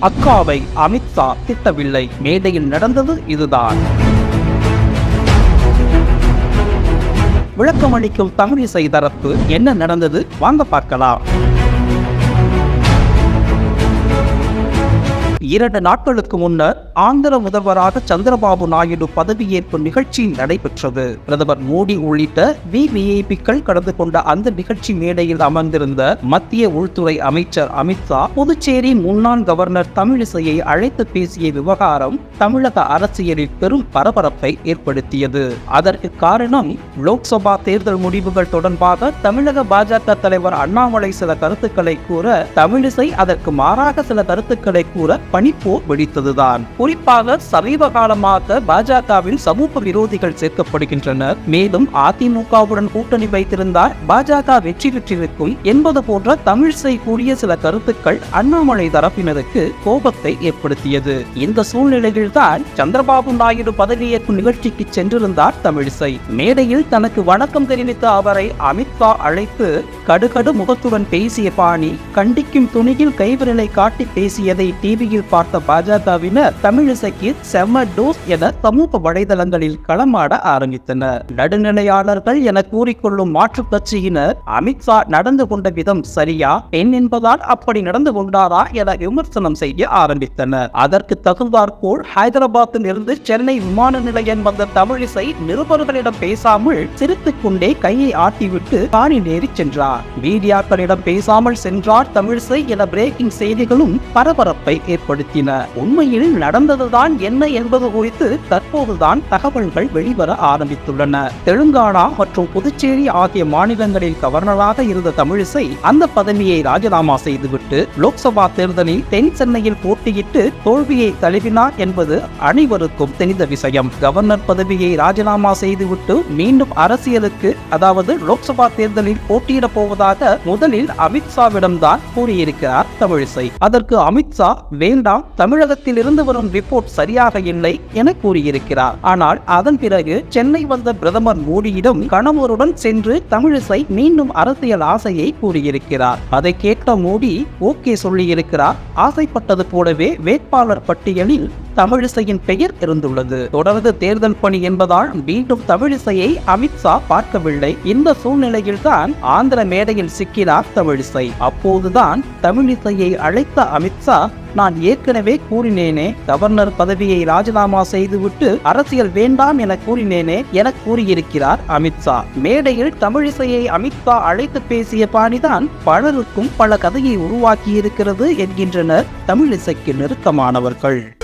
அக்காவை அமித்ஷா திட்டவில்லை. மேடையில் நடந்தது இதுதான். விளக்கமளிக்கும் தமிழிசை தரப்பு என்ன நடந்தது? வாங்க பார்க்கலாம். இரண்டு நாட்களுக்கு முன்னர் ஆந்திர முதல்வராக சந்திரபாபு நாயுடு பதவியேற்பு நிகழ்ச்சி நடைபெற்றது. பிரதமர் மோடி உள்ளிட்ட விவிஐபிக்கள் கலந்து கொண்ட அந்த நிகழ்ச்சி மேடையில் அமர்ந்திருந்த மத்திய உள்துறை அமைச்சர் அமித்ஷா புதுச்சேரி முன்னாள் கவர்னர் தமிழிசையை அழைத்து பேசிய விவகாரம் தமிழக அரசியலில் பெரும் பரபரப்பை ஏற்படுத்தியது. அதற்கு காரணம் லோக்சபா தேர்தல் முடிவுகள் தொடர்பாக தமிழக பாஜக தலைவர் அண்ணாமலை சில கருத்துக்களை கூற தமிழிசை அதற்கு மாறாக சில கருத்துக்களை கூற பனிப்போர் வெடித்ததுதான். குறிப்பாக சமீப காலமாக பாஜகவில் சமூக விரோதிகள் சேர்க்கப்படுகின்றனர். மேலும் அதிமுகவுடன் கூட்டணி வைத்திருந்தால் பாஜக வெற்றி பெற்றிருக்கும் என்பது போன்ற தமிழிசை கூறிய சில கருத்துக்கள் அண்ணாமலை தரப்பினருக்கு கோபத்தை ஏற்படுத்தியது. இந்த சூழ்நிலையில்தான் சந்திரபாபு நாயுடு பதவியேற்பு நிகழ்ச்சிக்கு சென்றிருந்தார் தமிழிசை. மேடையில் தனக்கு வணக்கம் தெரிவித்த அவரை அமித்ஷா அழைத்து கடுகடு முகத்துடன் பேசிய பாணி கண்டிக்கும் துணியில் கைவிரலை காட்டி பேசியதை டிவியில் பார்த்த பாஜகவினர் தமிழிசைக்கு செம்ம டோஸ் என சமூக வலைதளங்களில் களமாட ஆரம்பித்தனர். நடுநிலையாளர்கள் என கூறிக்கொள்ளும் மாற்றுக் கட்சியினர் அமித்ஷா நடந்து கொண்ட விதம் சரியா? பெண் என்பதால் அப்படி நடந்து கொண்டாரா என விமர்சனம் செய்ய ஆரம்பித்தனர். அதற்கு தகுந்தாற்போல் ஹைதராபாத்தில் இருந்து சென்னை விமான நிலையம் வந்த தமிழிசை நிருபர்களிடம் பேசாமல் சிரித்துக் கொண்டே கையை ஆட்டிவிட்டு காரில் ஏறி சென்றார். மீடியாக்களிடம் பேசாமல் சென்றார் தமிழிசை என பிரேக்கிங் செய்திகளும் பரபரப்பை ஏற்படுத்தின. உண்மையில் நடந்ததுதான் என்ன என்பது குறித்து தற்போதுதான் தகவல்கள் வெளிவர ஆரம்பித்துள்ளன. தெலுங்கானா மற்றும் புதுச்சேரி ஆகிய மாநிலங்களில் கவர்னராக இருந்த தமிழிசை அந்த பதவியை ராஜினாமா செய்துவிட்டு லோக்சபா தேர்தலில் தென் சென்னையில் போட்டியிட்டு தோல்வியை தழுவினார் என்பது அனைவருக்கும் தெரிந்த விஷயம். கவர்னர் பதவியை ராஜினாமா செய்துவிட்டு மீண்டும் அரசியலுக்கு அதாவது லோக்சபா தேர்தலில் போட்டியிடப் போவதாக முதலில் அமித்ஷாவிடம் தான் கூறியிருக்கிறார் தமிழிசை. அதற்கு அமித்ஷா வேண்டாம் தமிழகத்தில் இருந்து வரும் ரிப்போர்ட் சரியாக இல்லை என கூறியிருக்கிறார். ஆனால் அதன் பிறகு சென்னை வந்த பிரதமர் மோடியிடம் கணவருடன் சென்று தமிழிசை மீண்டும் அரசியல் ஆசையை கூறியிருக்கிறார். அதை கேட்ட மோடி ஓகே சொல்லியிருக்கிறார். ஆசைப்பட்டது போலவே வேட்பாளர் பட்டியலில் தமிழிசையின் பெயர் இருந்துள்ளது தொடர்ந்து தேர்தல் பணி என்பதால் மீண்டும் தமிழிசையை அமித்ஷா பார்க்கவில்லை. இந்த சூழ்நிலையில்தான் ஆந்திர மேடையில் சிக்கினார் தமிழிசை அப்போதுதான் தமிழிசையை அழைத்த அமித்ஷா நான் ஏற்கனவே கூறினேனே கவர்னர் பதவியை ராஜினாமா செய்துவிட்டு அரசியல் வேண்டாம் என கூறினேனே என கூறியிருக்கிறார் அமித்ஷா மேடையில் தமிழிசையை அமித்ஷா அழைத்து பேசிய பாணிதான் பலருக்கும் பல கதையை உருவாக்கியிருக்கிறது என்கின்றனர் தமிழிசைக்கு நெருக்கமானவர்கள்.